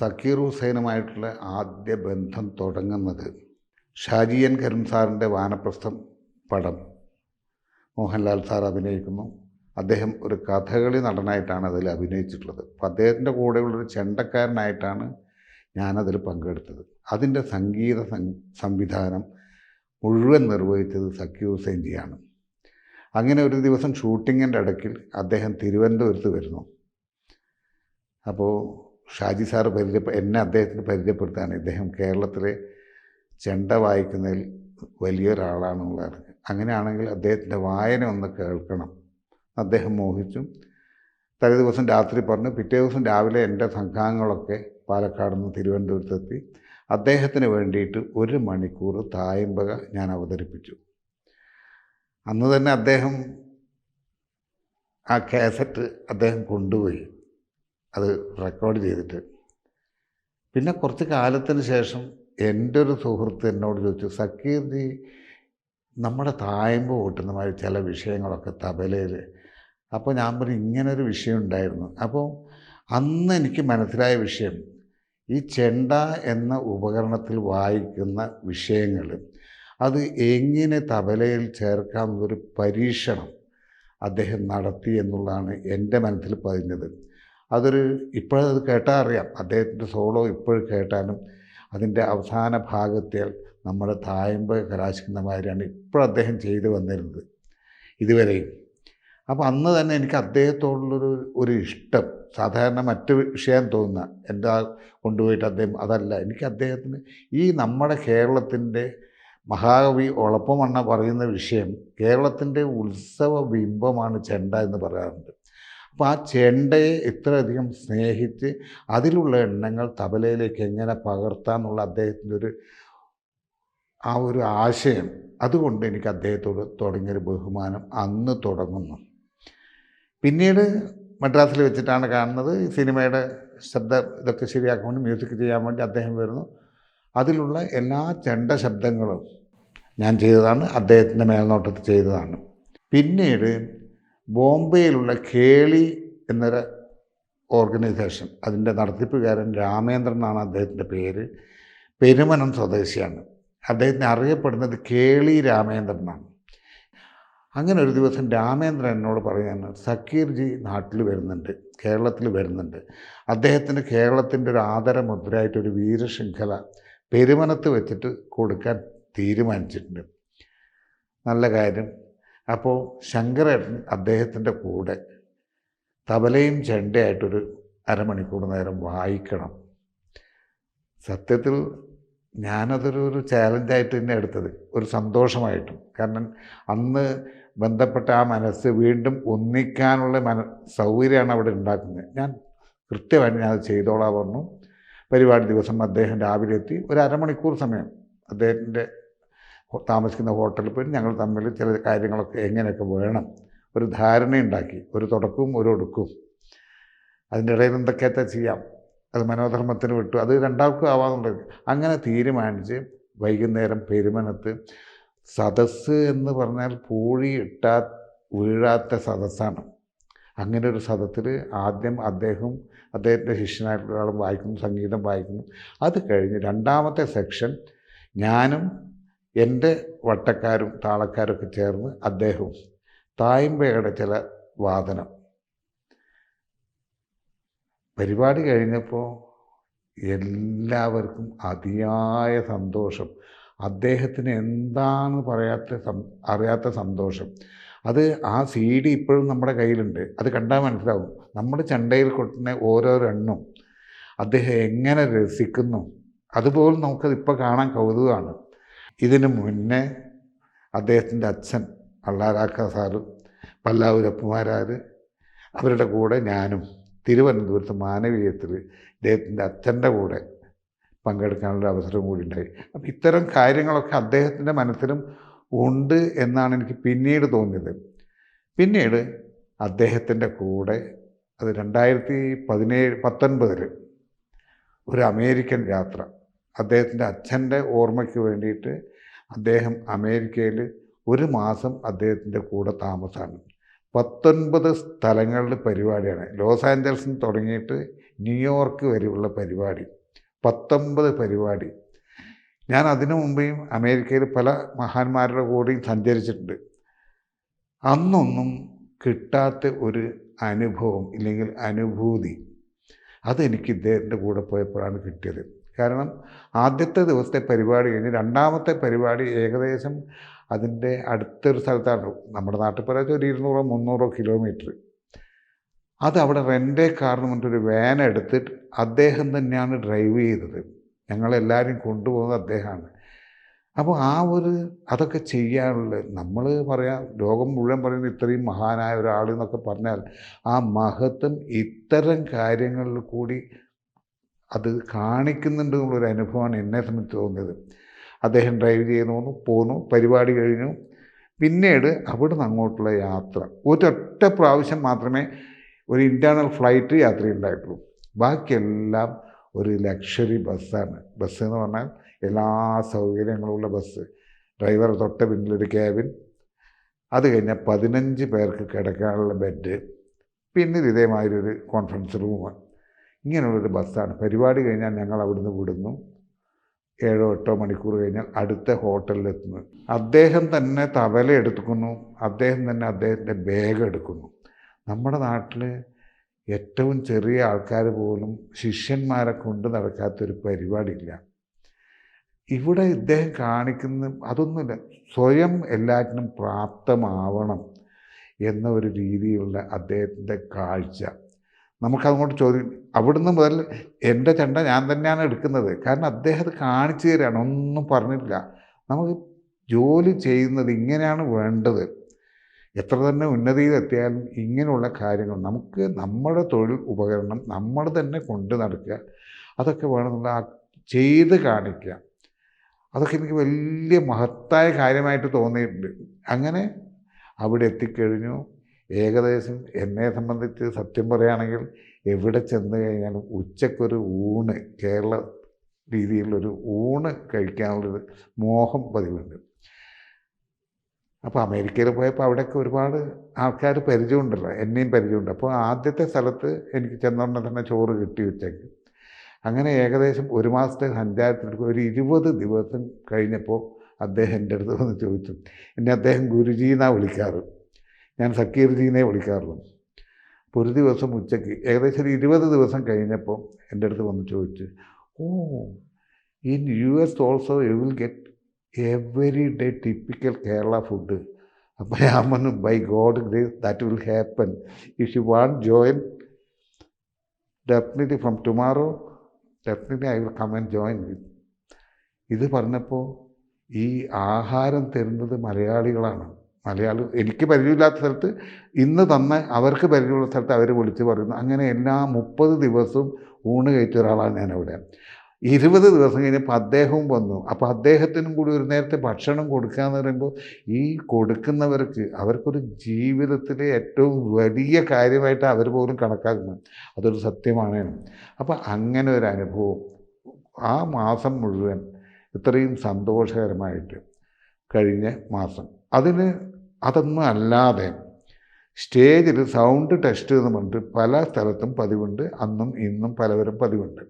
സക്കീർ ഹുസൈനുമായിട്ടുള്ള ആദ്യ ബന്ധം തുടങ്ങുന്നത് ഷാജിയൻ കരുൺ സാറിന്റെ വാനപ്രസ്ഥം പടം. മോഹൻലാൽ സാർ അഭിനയിക്കുന്നു. അദ്ദേഹം ഒരു കഥകളി നടനായിട്ടാണ് അതിൽ അഭിനയിച്ചിട്ടുള്ളത്. അപ്പം അദ്ദേഹത്തിന്റെ കൂടെയുള്ളൊരു ചെണ്ടക്കാരനായിട്ടാണ് ഞാനതിൽ പങ്കെടുത്തത്. അതിന്റെ സംഗീത സംവിധാനം മുഴുവൻ നിർവഹിച്ചത് സക്കീർ ഹുസൈൻജിയാണ് അങ്ങനെ ഒരു ദിവസം ഷൂട്ടിങ്ങിന്റെ ഇടയ്ക്കിൽ അദ്ദേഹം തിരുവനന്തപുരത്ത് വരുന്നു. അപ്പോൾ ഷാജി സാറ് പരിചയപ്പെ എന്നെ അദ്ദേഹത്തിന് പരിചയപ്പെടുത്താണ് ഇദ്ദേഹം കേരളത്തിലെ ചെണ്ട വായിക്കുന്നതിൽ വലിയൊരാളാണെന്നുള്ളത് അങ്ങനെയാണെങ്കിൽ അദ്ദേഹത്തിന്റെ വായന ഒന്ന് കേൾക്കണം. അദ്ദേഹം മോഹിച്ചു. തലേ ദിവസം രാത്രി പറഞ്ഞു പിറ്റേ ദിവസം രാവിലെ എന്റെ സംഘാംഗങ്ങളൊക്കെ പാലക്കാട് നിന്ന് തിരുവനന്തപുരത്തെത്തി. അദ്ദേഹത്തിന് വേണ്ടിയിട്ട് ഒരു മണിക്കൂർ തായമ്പക ഞാൻ അവതരിപ്പിച്ചു. അന്ന് തന്നെ അദ്ദേഹം ആ കാസറ്റ് അദ്ദേഹം കൊണ്ടുപോയി. അത് റെക്കോർഡ് ചെയ്തിട്ട്. പിന്നെ കുറച്ച് കാലത്തിന് ശേഷം എന്റെ ഒരു സുഹൃത്ത് എന്നോട് ചോദിച്ചു സക്കീർ ജി നമ്മുടെ തായമ്പ് കൂട്ടുന്ന മാതിരി ചില വിഷയങ്ങളൊക്കെ തബലയിൽ അപ്പോൾ ഞാൻ പറഞ്ഞു ഇങ്ങനൊരു വിഷയം ഉണ്ടായിരുന്നു. അപ്പോൾ അന്ന് എനിക്ക് മനസ്സിലായ വിഷയം ഈ ചെണ്ട എന്ന ഉപകരണത്തിൽ വായിക്കുന്ന വിഷയങ്ങൾ അത് എങ്ങനെ തബലയിൽ ചേർക്കാമെന്നൊരു പരീക്ഷണം അദ്ദേഹം നടത്തി എന്നുള്ളതാണ് എന്റെ മനസ്സിൽ പതിഞ്ഞത്. അതൊരു ഇപ്പോഴത് കേട്ടാൽ അറിയാം അദ്ദേഹത്തിന്റെ സോളോ ഇപ്പോഴും കേട്ടാലും അതിന്റെ അവസാന ഭാഗത്തിൽ നമ്മുടെ തായമ്പ് കലാശിക്കുന്ന മാതിരിയാണ് ഇപ്പോൾ അദ്ദേഹം ചെയ്തു വന്നിരുന്നത് ഇതുവരെയും. അപ്പോൾ അന്ന് തന്നെ എനിക്ക് അദ്ദേഹത്തോടുള്ളൊരു ഒരു ഇഷ്ടം സാധാരണ മറ്റു വിഷയം തോന്നുന്ന എന്താ കൊണ്ടുപോയിട്ട് അദ്ദേഹം അതല്ല എനിക്ക് അദ്ദേഹത്തിന് ഈ നമ്മുടെ കേരളത്തിന്റെ മഹാകവി ഒളപ്പമണ്ണ പറയുന്ന വിഷയം കേരളത്തിന്റെ ഉത്സവ ബിംബമാണ് ചെണ്ട എന്ന് പറയാറുണ്ട്. അപ്പോൾ ആ ചെണ്ടയെ ഇത്രയധികം സ്നേഹിച്ച് അതിലുള്ള എണ്ണങ്ങൾ തബലയിലേക്ക് എങ്ങനെ പകർത്താമെന്നുള്ള അദ്ദേഹത്തിന്റെ ഒരു ആ ഒരു ആശയം. അതുകൊണ്ട് എനിക്ക് അദ്ദേഹത്തോട് തുടങ്ങിയൊരു ബഹുമാനം അന്ന് തുടങ്ങുന്നു. പിന്നീട് മദ്രാസിൽ വെച്ചിട്ടാണ് കാണുന്നത്. സിനിമയുടെ ശബ്ദ ഇതൊക്കെ ശരിയാക്കാൻ വേണ്ടി മ്യൂസിക് ചെയ്യാൻ വേണ്ടി അദ്ദേഹം വരുന്നു. അതിലുള്ള എല്ലാ ചെണ്ട ശബ്ദങ്ങളും ഞാൻ ചെയ്തതാണ്. അദ്ദേഹത്തിന്റെ മേൽനോട്ടത്തിൽ ചെയ്തതാണ്. പിന്നീട് ബോംബെയിലുള്ള കേളി എന്നൊരു ഓർഗനൈസേഷൻ അതിന്റെ നടത്തിപ്പുകാരൻ രാമേന്ദ്രൻ എന്നാണ് അദ്ദേഹത്തിന്റെ പേര് പെരുമനം സ്വദേശിയാണ്. അദ്ദേഹത്തിന് അറിയപ്പെടുന്നത് കേളി രാമേന്ദ്രൻ എന്നാണ്. അങ്ങനെ ഒരു ദിവസം രാമേന്ദ്രൻ എന്നോട് പറയുകയാണ് സക്കീർജി നാട്ടിൽ വരുന്നുണ്ട് കേരളത്തിൽ വരുന്നുണ്ട്. അദ്ദേഹത്തിന് കേരളത്തിന്റെ ഒരു ആദരമുദ്രയായിട്ട് ഒരു വീരശൃംഖല പെരുമനത്ത് വെച്ചിട്ട് കൊടുക്കാൻ തീരുമാനിച്ചിട്ടുണ്ട്. നല്ല കാര്യം അപ്പോൾ ശങ്കരൻ അദ്ദേഹത്തിന്റെ കൂടെ തബലയും ചെണ്ടയായിട്ടൊരു അരമണിക്കൂർ നേരം വായിക്കണം. സത്യത്തിൽ ഞാനതൊരു ഒരു ചാലഞ്ചായിട്ട് തന്നെ എടുത്തത്. ഒരു സന്തോഷമായിട്ടും. കാരണം അന്ന് ബന്ധപ്പെട്ട ആ മനസ്സ് വീണ്ടും ഒന്നിക്കാനുള്ള മന സൗകര്യമാണ് അവിടെ ഉണ്ടാക്കുന്നത്. ഞാൻ കൃത്യമായിട്ട് ഞാൻ അത് ചെയ്തോളാൻ പറഞ്ഞു. പരിപാടി ദിവസം അദ്ദേഹം രാവിലെ എത്തി. ഒരു അരമണിക്കൂർ സമയം അദ്ദേഹത്തിന്റെ താമസിക്കുന്ന ഹോട്ടലിൽ പോയി ഞങ്ങൾ തമ്മിൽ ചില കാര്യങ്ങളൊക്കെ എങ്ങനെയൊക്കെ വേണം. ഒരു ധാരണയുണ്ടാക്കി ഒരു തുടക്കവും ഒരു ഒടുക്കും. അതിന്റെ ഇടയിൽ എന്തൊക്കെയാ ചെയ്യാം? അത് മനോധർമ്മത്തിന് വിട്ടു. അത് രണ്ടാൾക്കും ആവാന്നുള്ളത് അങ്ങനെ തീരുമാനിച്ച് വൈകുന്നേരം പെരുമനത്ത് സദസ്സ് എന്ന് പറഞ്ഞാൽ പൂഴി ഇട്ടാ വീഴാത്ത സദസ്സാണ്. അങ്ങനെ ഒരു സദത്തിൽ ആദ്യം അദ്ദേഹം അദ്ദേഹത്തിന്റെ ശിഷ്യനായിട്ടുള്ള ഒരാളും വായിക്കുന്നു സംഗീതം വായിക്കുന്നു. അത് കഴിഞ്ഞ് രണ്ടാമത്തെ സെക്ഷൻ ഞാനും എന്റെ വട്ടക്കാരും താളക്കാരൊക്കെ ചേർന്ന് അദ്ദേഹവും തായമ്പയുടെ ചില വാദനം. പരിപാടി കഴിഞ്ഞപ്പോൾ എല്ലാവർക്കും അതിയായ സന്തോഷം. അദ്ദേഹത്തിന് എന്താണ് പറയാത്ത അറിയാത്ത സന്തോഷം. അത് ആ സി ഡി ഇപ്പോഴും നമ്മുടെ കയ്യിലുണ്ട്. അത് കണ്ടാൽ മനസ്സിലാവും. നമ്മുടെ ചണ്ടയിൽ കൊട്ടുന്ന ഓരോ റണ്ണും അദ്ദേഹം എങ്ങനെ രസിക്കുന്നു? അതുപോലും നമുക്കത് ഇപ്പോൾ കാണാൻ കൗതുകമാണ്. ഇതിനു മുന്നേ അദ്ദേഹത്തിന്റെ അച്ഛൻ അള്ളാരാക്ക സാറ് പല്ലാവൂരപ്പുമാരാർ അവരുടെ കൂടെ ഞാനും തിരുവനന്തപുരത്ത് മാനവീയത്തിൽ ഇദ്ദേഹത്തിന്റെ അച്ഛന്റെ കൂടെ പങ്കെടുക്കാനുള്ള അവസരം കൂടി ഉണ്ടായി. അപ്പം ഇത്തരം കാര്യങ്ങളൊക്കെ അദ്ദേഹത്തിന്റെ മനസ്സിലും ഉണ്ട് എന്നാണ് എനിക്ക് പിന്നീട് തോന്നിയത്. പിന്നീട് അദ്ദേഹത്തിന്റെ കൂടെ അത് രണ്ടായിരത്തി പതിനേഴ് പത്തൊൻപതിൽ ഒരു അമേരിക്കൻ യാത്ര അദ്ദേഹത്തിന്റെ അച്ഛന്റെ ഓർമ്മയ്ക്ക് വേണ്ടിയിട്ട് അദ്ദേഹം അമേരിക്കയിൽ ഒരു മാസം അദ്ദേഹത്തിന്റെ കൂടെ താമസമാണ് പത്തൊൻപത് സ്ഥലങ്ങളുടെ പരിപാടിയാണ്. ലോസ് ആഞ്ചൽസിൽ നിന്ന് തുടങ്ങിയിട്ട് ന്യൂയോർക്ക് വരെയുള്ള പരിപാടി. പത്തൊമ്പത് പരിപാടി. ഞാൻ അതിനു മുമ്പേയും അമേരിക്കയിൽ പല മഹാന്മാരുടെ കൂടെയും സഞ്ചരിച്ചിട്ടുണ്ട്. അന്നൊന്നും കിട്ടാത്ത ഒരു അനുഭവം ഇല്ലെങ്കിൽ അനുഭൂതി അതെനിക്ക് ഇദ്ദേഹത്തിന്റെ കൂടെ പോയപ്പോഴാണ് കിട്ടിയത്. കാരണം ആദ്യത്തെ ദിവസത്തെ പരിപാടി കഴിഞ്ഞ് രണ്ടാമത്തെ പരിപാടി ഏകദേശം അതിന്റെ അടുത്തൊരു സ്ഥലത്താണ് നമ്മുടെ നാട്ടിൽ പറയാത്ത ഒരു ഇരുന്നൂറോ മുന്നൂറോ കിലോമീറ്റർ. അത് അവിടെ റെന്റേ കാറിന് പറഞ്ഞിട്ടൊരു വാൻ എടുത്തിട്ട് അദ്ദേഹം തന്നെയാണ് ഡ്രൈവ് ചെയ്തത്. ഞങ്ങളെല്ലാവരും കൊണ്ടുപോകുന്നത് അദ്ദേഹമാണ്. അപ്പോൾ ആ ഒരു അതൊക്കെ ചെയ്യാനുള്ള നമ്മൾ പറയാം ലോകം മുഴുവൻ പറയുന്ന ഇത്രയും മഹാനായ ഒരാൾ എന്നൊക്കെ പറഞ്ഞാൽ ആ മഹത്വം ഇത്തരം കാര്യങ്ങളിൽ കൂടി അത് കാണിക്കുന്നുണ്ട് എന്നുള്ളൊരു അനുഭവമാണ് എന്നെ സംബന്ധിച്ച് തോന്നിയത്. അദ്ദേഹം ഡ്രൈവ് ചെയ്യുന്നു പോന്നു പരിപാടി കഴിഞ്ഞു. പിന്നീട് അവിടെ നിന്ന് അങ്ങോട്ടുള്ള യാത്ര. ഒരൊറ്റ പ്രാവശ്യം മാത്രമേ ഒരു ഇന്റേർണൽ ഫ്ലൈറ്റ് യാത്ര ഉണ്ടായിട്ടുള്ളൂ ബാക്കിയെല്ലാം ഒരു ലക്ഷറി ബസ്സാണ് ബസ് എന്ന് പറഞ്ഞാൽ എല്ലാ സൗകര്യങ്ങളുള്ള ബസ് ഡ്രൈവർ തൊട്ട പിന്നിലൊരു ക്യാബിൻ അത് കഴിഞ്ഞാൽ പതിനഞ്ച് പേർക്ക് കിടക്കാനുള്ള ബെഡ് പിന്നെ ഇതേമാതിരി ഒരു കോൺഫറൻസ് റൂം ഇങ്ങനെയുള്ളൊരു ബസ്സാണ്. പരിപാടി കഴിഞ്ഞാൽ ഞങ്ങൾ അവിടുന്ന് വിടുന്നു. ഏഴോ എട്ടോ മണിക്കൂർ കഴിഞ്ഞാൽ അടുത്ത ഹോട്ടലിലെത്തുന്നു. അദ്ദേഹം തന്നെ തവല എടുക്കുന്നു. അദ്ദേഹം തന്നെ അദ്ദേഹത്തിന്റെ ബാഗ് എടുക്കുന്നു. നമ്മുടെ നാട്ടിൽ ഏറ്റവും ചെറിയ ആൾക്കാർ പോലും ശിഷ്യന്മാരെ കൊണ്ട് നടക്കാത്തൊരു പരിപാടിയില്ല. ഇവിടെ ഇദ്ദേഹം കാണിക്കുന്ന അതൊന്നുമില്ല. സ്വയം എല്ലാറ്റിനും പ്രാപ്തമാവണം എന്ന ഒരു രീതിയിലുള്ള അദ്ദേഹത്തിന്റെ കാഴ്ച. നമുക്കതുകൊണ്ട് ചോദ്യം അവിടുന്ന് മുതൽ എന്റെ ചെണ്ട ഞാൻ തന്നെയാണ് എടുക്കുന്നത്. കാരണം അദ്ദേഹം അത് കാണിച്ചു തരികയാണ് ഒന്നും പറഞ്ഞിട്ടില്ല. നമുക്ക് ജോലി ചെയ്യുന്നത് ഇങ്ങനെയാണ് വേണ്ടത്. എത്ര തന്നെ ഉന്നതിയിലെത്തിയാലും ഇങ്ങനെയുള്ള കാര്യങ്ങൾ നമുക്ക് നമ്മുടെ തൊഴിൽ ഉപകരണം നമ്മൾ തന്നെ കൊണ്ട് നടക്കുക. അതൊക്കെ വേണമെന്നുള്ള ചെയ്ത് കാണിക്കുക. അതൊക്കെ എനിക്ക് വലിയ മഹത്തായ കാര്യമായിട്ട് തോന്നിയിട്ടുണ്ട്. അങ്ങനെ അവിടെ എത്തിക്കഴിഞ്ഞു. ഏകദേശം എന്നെ സംബന്ധിച്ച് സത്യം പറയുകയാണെങ്കിൽ എവിടെ ചെന്ന് കഴിഞ്ഞാലും ഉച്ചക്കൊരു ഊണ് കേരള രീതിയിലുള്ളൊരു ഊണ് കഴിക്കാനുള്ളൊരു മോഹം പതിവുണ്ട്. അപ്പോൾ അമേരിക്കയിൽ പോയപ്പോൾ അവിടെയൊക്കെ ഒരുപാട് ആൾക്കാർ പരിചയമുണ്ടല്ലോ എന്നെയും പരിചയമുണ്ട്. അപ്പോൾ ആദ്യത്തെ സ്ഥലത്ത് എനിക്ക് ചെന്നോണ്ടേ തന്നെ ചോറ് കിട്ടി ഉച്ചയ്ക്ക്. അങ്ങനെ ഏകദേശം ഒരു മാസത്തെ സഞ്ചാരത്തിൽ ഒരു ഇരുപത് ദിവസം കഴിഞ്ഞപ്പോൾ അദ്ദേഹം എന്റെ അടുത്ത് വന്ന് ചോദിച്ചു എന്നെ അദ്ദേഹം ഗുരുജി എന്നാണ് വിളിക്കാറ്? ഞാൻ സക്കീർജീനെ വിളിക്കാറുള്ളൂ. അപ്പോൾ ഒരു ദിവസം ഉച്ചയ്ക്ക് ഏകദേശം ഒരു ഇരുപത് ദിവസം കഴിഞ്ഞപ്പോൾ എന്റെ അടുത്ത് വന്ന് ചോദിച്ചു ഓ in US also you will get every day typical Kerala food അപ്പോൾ ഞാൻ പറഞ്ഞു by God grace that will happen if you want join definitely from tomorrow definitely I will come and join with ഇത് പറഞ്ഞപ്പോൾ ഈ ആഹാരം തരുന്നത് മലയാളികളാണ്. മലയാളി എനിക്ക് പരിചയമില്ലാത്ത സ്ഥലത്ത് ഇന്ന് തന്ന അവർക്ക് പരിചയമുള്ള സ്ഥലത്ത് അവർ വിളിച്ച് പറയുന്നു. അങ്ങനെ എല്ലാ മുപ്പത് ദിവസവും ഊണ് കഴിച്ച ഒരാളാണ് ഞാൻ അവിടെ ഇരുപത് ദിവസം കഴിഞ്ഞപ്പോൾ അദ്ദേഹവും വന്നു. അപ്പോൾ അദ്ദേഹത്തിനും കൂടി ഒരു നേരത്തെ ഭക്ഷണം കൊടുക്കുക എന്ന് പറയുമ്പോൾ ഈ കൊടുക്കുന്നവർക്ക് അവർക്കൊരു ജീവിതത്തിലെ ഏറ്റവും വലിയ കാര്യമായിട്ട് അവർ പോലും കണക്കാക്കുന്നു അതൊരു സത്യമാണ് അപ്പോൾ അങ്ങനെ ഒരു അനുഭവം ആ മാസം മുഴുവൻ ഇത്രയും സന്തോഷകരമായിട്ട് കഴിഞ്ഞ മാസം. അതിന് അതൊന്നും അല്ലാതെ സ്റ്റേജിൽ സൗണ്ട് ടെസ്റ്റ് എന്ന് പറഞ്ഞിട്ട് പല സ്ഥലത്തും പതിവുണ്ട് അന്നും ഇന്നും പലവരും പതിവുണ്ട്.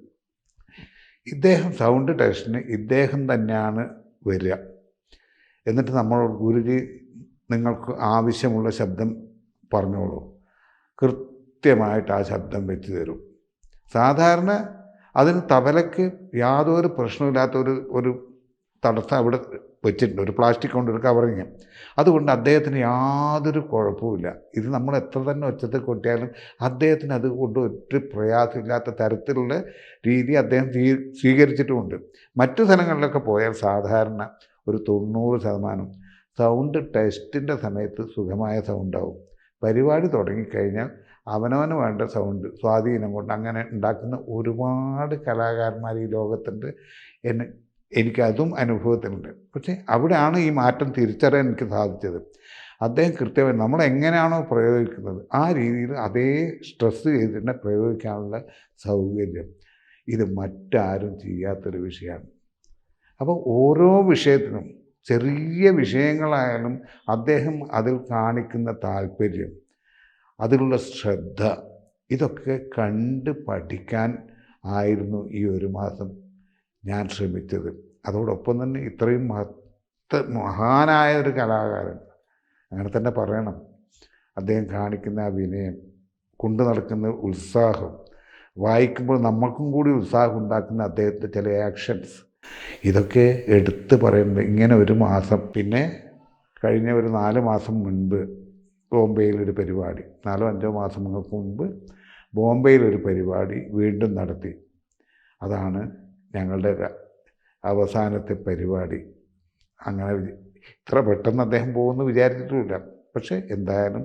ഇദ്ദേഹം സൗണ്ട് ടെസ്റ്റിന് ഇദ്ദേഹം തന്നെയാണ് വരിക. എന്നിട്ട് നമ്മൾ ഗുരുജി നിങ്ങൾക്ക് ആവശ്യമുള്ള ശബ്ദം പറഞ്ഞോളൂ. കൃത്യമായിട്ട് ആ ശബ്ദം വെച്ച് തരും. സാധാരണ അതിന് തബലയ്ക്ക് യാതൊരു പ്രശ്നമില്ലാത്ത ഒരു ഒരു തടസ്സം അവിടെ വെച്ചിട്ടുണ്ട്. ഒരു പ്ലാസ്റ്റിക് കൊണ്ട് ഒരു കവറിങ്. അതുകൊണ്ട് അദ്ദേഹത്തിന് യാതൊരു കുഴപ്പമില്ല ഇത് നമ്മൾ എത്ര തന്നെ ഒച്ചത്തിൽ കൊട്ടിയാലും അദ്ദേഹത്തിന് അതുകൊണ്ട് ഒരു പ്രയാസമില്ലാത്ത തരത്തിലുള്ള രീതി അദ്ദേഹം സ്വീ സ്വീകരിച്ചിട്ടുമുണ്ട്. മറ്റു സ്ഥലങ്ങളിലൊക്കെ പോയാൽ സാധാരണ ഒരു തൊണ്ണൂറ് ശതമാനം സൗണ്ട് ടെസ്റ്റിന്റെ സമയത്ത് സുഖമായ സൗണ്ടാവും. പരിപാടി തുടങ്ങിക്കഴിഞ്ഞാൽ അവനവന് വേണ്ട സൗണ്ട് സ്വാധീനം കൊണ്ട് അങ്ങനെ ഉണ്ടാക്കുന്ന ഒരുപാട് കലാകാരന്മാർ ഈ ലോകത്തുണ്ട് എന്നെ എനിക്കതും അനുഭവത്തിലുണ്ട്. പക്ഷേ അവിടെയാണ് ഈ മാറ്റം തിരിച്ചറിയാൻ എനിക്ക് സാധിച്ചത്. അദ്ദേഹം കൃത്യമായി നമ്മൾ എങ്ങനെയാണോ പ്രയോഗിക്കുന്നത് ആ രീതിയിൽ അതേ സ്ട്രെസ്സ് ചെയ്ത് തന്നെ പ്രയോഗിക്കാനുള്ള സൗകര്യം. ഇത് മറ്റാരും ചെയ്യാത്തൊരു വിഷയമാണ്. അപ്പോൾ ഓരോ വിഷയത്തിനും ചെറിയ വിഷയങ്ങളായാലും അദ്ദേഹം അതിൽ കാണിക്കുന്ന താല്പര്യം അതിലുള്ള ശ്രദ്ധ ഇതൊക്കെ കണ്ട് പഠിക്കാൻ ആയിരുന്നു ഈ ഒരു മാസം. ഞാൻ ശ്രമിച്ചത്. അതോടൊപ്പം തന്നെ ഇത്രയും മഹത്ത മഹാനായ ഒരു കലാകാരൻ. അങ്ങനെ തന്നെ പറയണം. അദ്ദേഹം കാണിക്കുന്ന ആ വിനയം കൊണ്ടു നടക്കുന്ന ഉത്സാഹം വായിക്കുമ്പോൾ നമ്മൾക്കും കൂടി ഉത്സാഹം ഉണ്ടാക്കുന്ന അദ്ദേഹത്തിന്റെ ചില ആക്ഷൻസ് ഇതൊക്കെ എടുത്ത് പറയുമ്പോൾ ഇങ്ങനെ ഒരു മാസം പിന്നെ കഴിഞ്ഞ ഒരു നാല് മാസം മുൻപ് ബോംബെയിലൊരു പരിപാടി നാലോ അഞ്ചോ മാസങ്ങൾക്ക് മുമ്പ് ബോംബെയിലൊരു പരിപാടി വീണ്ടും നടത്തി. അതാണ് ഞങ്ങളുടെ അവസാനത്തെ പരിപാടി. അങ്ങനെ ഇത്ര പെട്ടെന്ന് അദ്ദേഹം പോകുമെന്ന് വിചാരിച്ചിട്ടുമില്ല. പക്ഷേ എന്തായാലും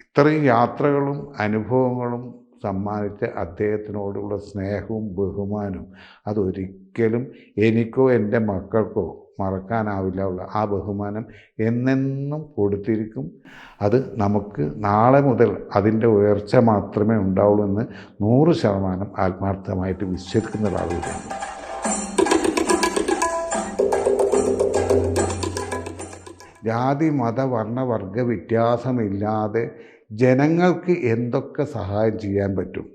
ഇത്രയും യാത്രകളും അനുഭവങ്ങളും സമ്മാനിച്ച അദ്ദേഹത്തിനോടുള്ള സ്നേഹവും ബഹുമാനവും അതൊരിക്കലും എനിക്കോ എന്റെ മക്കൾക്കോ മറക്കാനാവില്ല ആ ബഹുമാനം എന്നെന്നും കൊടുത്തിരിക്കും. അത് നമുക്ക് നാളെ മുതൽ അതിന്റെ ഉയർച്ച മാത്രമേ ഉണ്ടാവുള്ളൂ എന്ന് നൂറ് ശതമാനം ആത്മാർത്ഥമായിട്ട് വിശ്വസിക്കുന്ന ഒരാളുകളാണ് ജാതി മത വർണ വർഗ വ്യത്യാസമില്ലാതെ ജനങ്ങൾക്ക് എന്തൊക്കെ സഹായം ചെയ്യാൻ പറ്റും?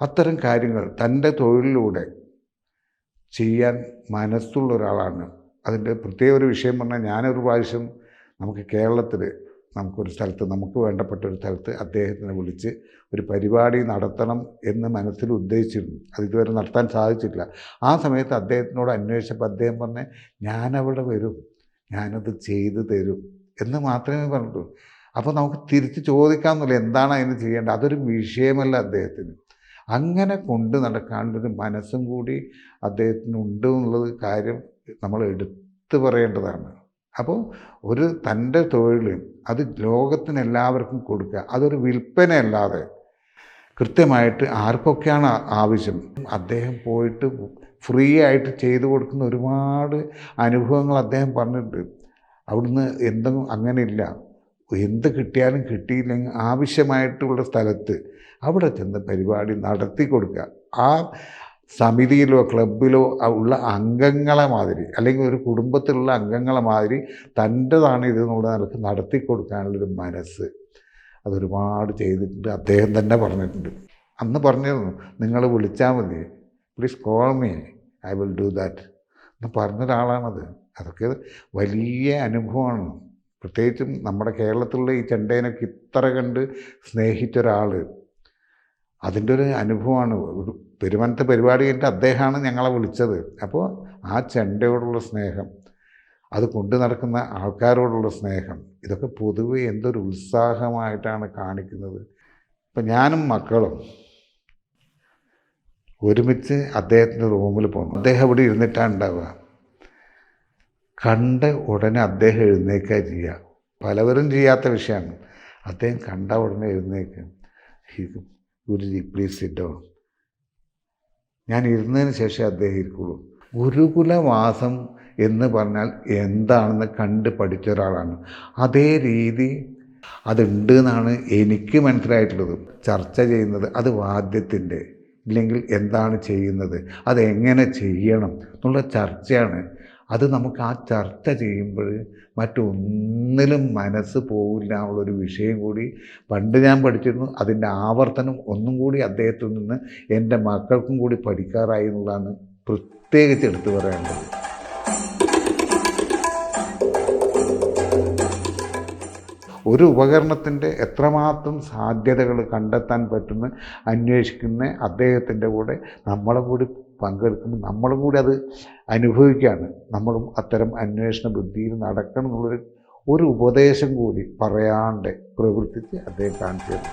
അത്തരം കാര്യങ്ങൾ തന്റെ തൊഴിലിലൂടെ ചെയ്യാൻ മനസ്സുള്ള ഒരാളാണ്. അതിന്റെ പ്രത്യേക ഒരു വിഷയം പറഞ്ഞാൽ ഞാനൊരു പ്രാവശ്യം നമുക്ക് കേരളത്തിൽ നമുക്കൊരു സ്ഥലത്ത് നമുക്ക് വേണ്ടപ്പെട്ട ഒരു സ്ഥലത്ത് അദ്ദേഹത്തിനെ വിളിച്ച് ഒരു പരിപാടി നടത്തണം എന്ന് മനസ്സിൽ ഉദ്ദേശിച്ചിരുന്നു. അതിതുവരെ നടത്താൻ സാധിച്ചിട്ടില്ല. ആ സമയത്ത് അദ്ദേഹത്തിനോട് അന്വേഷിച്ചപ്പോൾ അദ്ദേഹം പറഞ്ഞ് ഞാനവിടെ വരും. ഞാനത് ചെയ്തു തരും. എന്ന് മാത്രമേ പറഞ്ഞുള്ളൂ അപ്പോൾ നമുക്ക് തിരിച്ച് ചോദിക്കാമെന്നില്ല എന്താണ് അതിന് ചെയ്യേണ്ടത്? അതൊരു വിഷയമല്ല അദ്ദേഹത്തിന്. അങ്ങനെ കൊണ്ട് നടക്കാണ്ടൊരു മനസ്സും കൂടി അദ്ദേഹത്തിന് ഉണ്ട് എന്നുള്ളത് കാര്യം നമ്മൾ എടുത്തു പറയേണ്ടതാണ്. അപ്പോൾ ഒരു തന്റെ തൊഴിൽ അത് ലോകത്തിന് എല്ലാവർക്കും കൊടുക്കുക അതൊരു വിൽപ്പനയല്ലാതെ കൃത്യമായിട്ട് ആർക്കൊക്കെയാണ് ആവശ്യം? അദ്ദേഹം പോയിട്ട് ഫ്രീ ആയിട്ട് ചെയ്തു കൊടുക്കുന്ന ഒരുപാട് അനുഭവങ്ങൾ അദ്ദേഹം പറഞ്ഞിട്ടുണ്ട്. അവിടുന്ന് എന്തെങ്കിലും അങ്ങനെയില്ല. എന്ത് കിട്ടിയാലും കിട്ടിയില്ലെങ്കിൽ ആവശ്യമായിട്ടുള്ള സ്ഥലത്ത് അവിടെ ചെന്ന് പരിപാടി നടത്തി കൊടുക്കുക. ആ സമിതിയിലോ ക്ലബിലോ ഉള്ള അംഗങ്ങളെ മാതിരി അല്ലെങ്കിൽ ഒരു കുടുംബത്തിലുള്ള അംഗങ്ങളെ മാതിരി തന്റെതാണ് ഇത് എന്നുള്ള നിലയ്ക്ക് നടത്തി കൊടുക്കാനുള്ളൊരു മനസ്സ് അതൊരുപാട് ചെയ്തിട്ടുണ്ട്. അദ്ദേഹം തന്നെ പറഞ്ഞിട്ടുണ്ട്. അന്ന് പറഞ്ഞിരുന്നു നിങ്ങൾ വിളിച്ചാൽ മതി. Please call me I will do that എന്ന് പറഞ്ഞൊരാളാണത് അതൊക്കെ വലിയ അനുഭവമാണ്. പ്രത്യേകിച്ചും നമ്മുടെ കേരളത്തിലുള്ള ഈ ചെണ്ടേനൊക്കെ ഇത്ര കണ്ട് സ്നേഹിച്ച ഒരാൾ അതിന്റെ ഒരു അനുഭവമാണ്. ഒരു പെരുമനത്തെ പരിപാടി കഴിഞ്ഞിട്ട് അദ്ദേഹമാണ് ഞങ്ങളെ വിളിച്ചത്. അപ്പോൾ ആ ചെണ്ടയോടുള്ള സ്നേഹം അത് കൊണ്ടു നടക്കുന്ന ആൾക്കാരോടുള്ള സ്നേഹം ഇതൊക്കെ പൊതുവെ എന്തൊരു ഉത്സാഹമായിട്ടാണ് കാണിക്കുന്നത്. ഇപ്പം ഞാനും മക്കളും ഒരുമിച്ച് അദ്ദേഹത്തിന്റെ റൂമിൽ പോകുന്നു അദ്ദേഹം ഇവിടെ ഇരുന്നിട്ടാണ് ഉണ്ടാവുക. കണ്ട ഉടനെ അദ്ദേഹം എഴുന്നേക്കുക ചെയ്യുക പലവരും ചെയ്യാത്ത വിഷയമാണ്. അദ്ദേഹം കണ്ട ഉടനെ എഴുന്നേക്കും "ഹി- ഗുരുജി പ്ലീസ് സിറ്റ് ഞാൻ ഇരുന്നതിന് ശേഷം അദ്ദേഹം ഇരിക്കുള്ളൂ. ഗുരുകുലവാസം എന്ന് പറഞ്ഞാൽ എന്താണെന്ന് കണ്ട് പഠിച്ച ഒരാളാണ്. അതേ രീതി അതുണ്ട് എന്നാണ് എനിക്ക് മനസ്സിലായിട്ടുള്ളത്. ചർച്ച ചെയ്യുന്നത് അത് വാദ്യത്തിന്റെ ഇല്ലെങ്കിൽ എന്താണ് ചെയ്യുന്നത് അതെങ്ങനെ ചെയ്യണം എന്നുള്ള ചർച്ചയാണ് അത് നമുക്ക് ആ ചർച്ച ചെയ്യുമ്പോൾ മറ്റൊന്നിലും മനസ്സ് പോകില്ല എന്നുള്ളൊരു വിഷയം കൂടി പണ്ട് ഞാൻ പഠിച്ചിരുന്നു. അതിന്റെ ആവർത്തനം ഒന്നും കൂടി അദ്ദേഹത്തിൽ നിന്ന് എന്റെ മക്കൾക്കും കൂടി പഠിക്കാറായി എന്നുള്ളതാണ് പ്രത്യേകിച്ച് എടുത്തു പറയേണ്ടത്. ഒരു ഉപകരണത്തിന്റെ എത്രമാത്രം സാധ്യതകൾ കണ്ടെത്താൻ പറ്റുന്ന അന്വേഷിക്കുന്ന അദ്ദേഹത്തിന്റെ കൂടെ നമ്മളെ കൂടി പങ്കെടുക്കുമ്പോൾ നമ്മളും കൂടി അത് അനുഭവിക്കുകയാണ്. നമ്മളും അത്തരം അന്വേഷണ ബുദ്ധിയിൽ നടക്കണം എന്നുള്ളൊരു ഒരു ഉപദേശം കൂടി പറയാണ്ട് പ്രവർത്തിച്ച് അദ്ദേഹം കാണിച്ചു തന്നു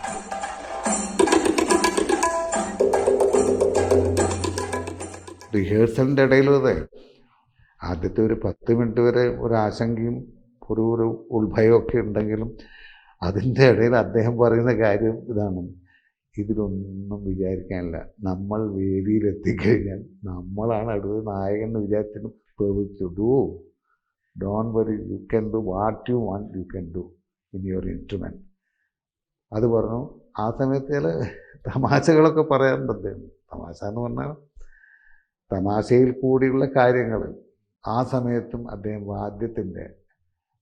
റിഹേഴ്സലിന്റെ ഇടയിലും അതെ. ആദ്യത്തെ ഒരു പത്ത് മിനിറ്റ് വരെ ഒരു ആശങ്കയും ഒരു ഒരു ഉത്ഭയമൊക്കെ ഉണ്ടെങ്കിലും അതിന്റെ ഇടയിൽ അദ്ദേഹം പറയുന്ന കാര്യം ഇതാണ്. ഇതിലൊന്നും വിചാരിക്കാനില്ല. നമ്മൾ വേദിയിലെത്തിക്കഴിഞ്ഞാൽ നമ്മളാണ് അടുത്ത നായകൻ എന്ന് വിചാരിച്ചിട്ട് പ്രവചിച്ചു do don't worry you can do what you want you can do in your instrument അത് പറഞ്ഞു. ആ സമയത്ത് ചില തമാശകളൊക്കെ പറയാറുണ്ട് തമാശ എന്ന് പറഞ്ഞാൽ തമാശയിൽ കൂടിയുള്ള കാര്യങ്ങൾ. ആ സമയത്തും അദ്ദേഹം വാദ്യത്തിന്റെ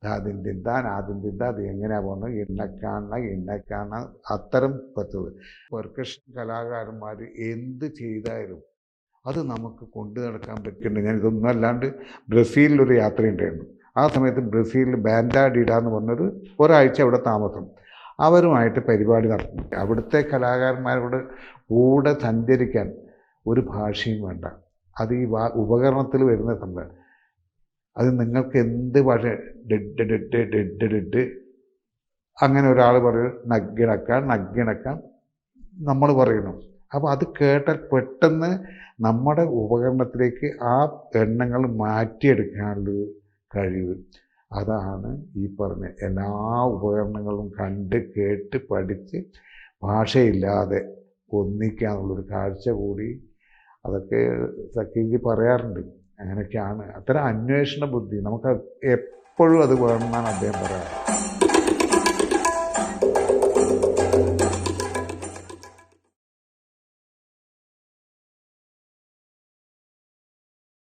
ആദ്യം തിന്താൻ ആദ്യം തിന്താ അത് എങ്ങനെയാ പോകുന്നത്? ഇന്നക്കാണ ഇന്നക്കാണ അത്തരം പറ്റുന്നത് പെർക്കഷൻ കലാകാരന്മാർ എന്ത് ചെയ്താലും അത് നമുക്ക് കൊണ്ടു നടക്കാൻ പറ്റുന്നുണ്ട്. ഞാൻ ഇതൊന്നും അല്ലാണ്ട് ബ്രസീലിലൊരു യാത്രയുണ്ടായിരുന്നു. ആ സമയത്ത് ബ്രസീലിൽ ബാൻഡാഡിഡ എന്ന് പറഞ്ഞത് ഒരാഴ്ച അവിടെ താമസം. അവരുമായിട്ട് പരിപാടി നടത്തുന്നു അവിടുത്തെ കലാകാരന്മാരോട് കൂടെ സഞ്ചരിക്കാൻ ഒരു ഭാഷയും വേണ്ട. അത് ഈ വാ ഉപകരണത്തിൽ വരുന്ന സംഭവം. അത് നിങ്ങൾക്ക് എന്ത് ഭാഷ ഡെഡ് ഡെഡ് ഡെഡ് ഡെഡ് അങ്ങനെ ഒരാൾ പറയും നഗ്ഗിണക്കാൻ നഗ്ഗിണക്കാൻ നമ്മൾ പറയുന്നു. അപ്പോൾ അത് കേട്ടാൽ പെട്ടെന്ന് നമ്മുടെ ഉപകരണത്തിലേക്ക് ആ എണ്ണങ്ങൾ മാറ്റിയെടുക്കാനുള്ളൊരു കഴിവ്. അതാണ് ഈ പറഞ്ഞ എല്ലാ ഉപകരണങ്ങളും കണ്ട് കേട്ട് പഠിച്ച് ഭാഷയില്ലാതെ ഒന്നിക്കാന്നുള്ളൊരു കാഴ്ച കൂടി അതൊക്കെ സക്കീജി പറയാറുണ്ട്. അങ്ങനെയൊക്കെയാണ്. അത്തരം അന്വേഷണ ബുദ്ധി നമുക്ക് എപ്പോഴും അത് വേണമെന്നാണ് അദ്ദേഹം പറയാറ്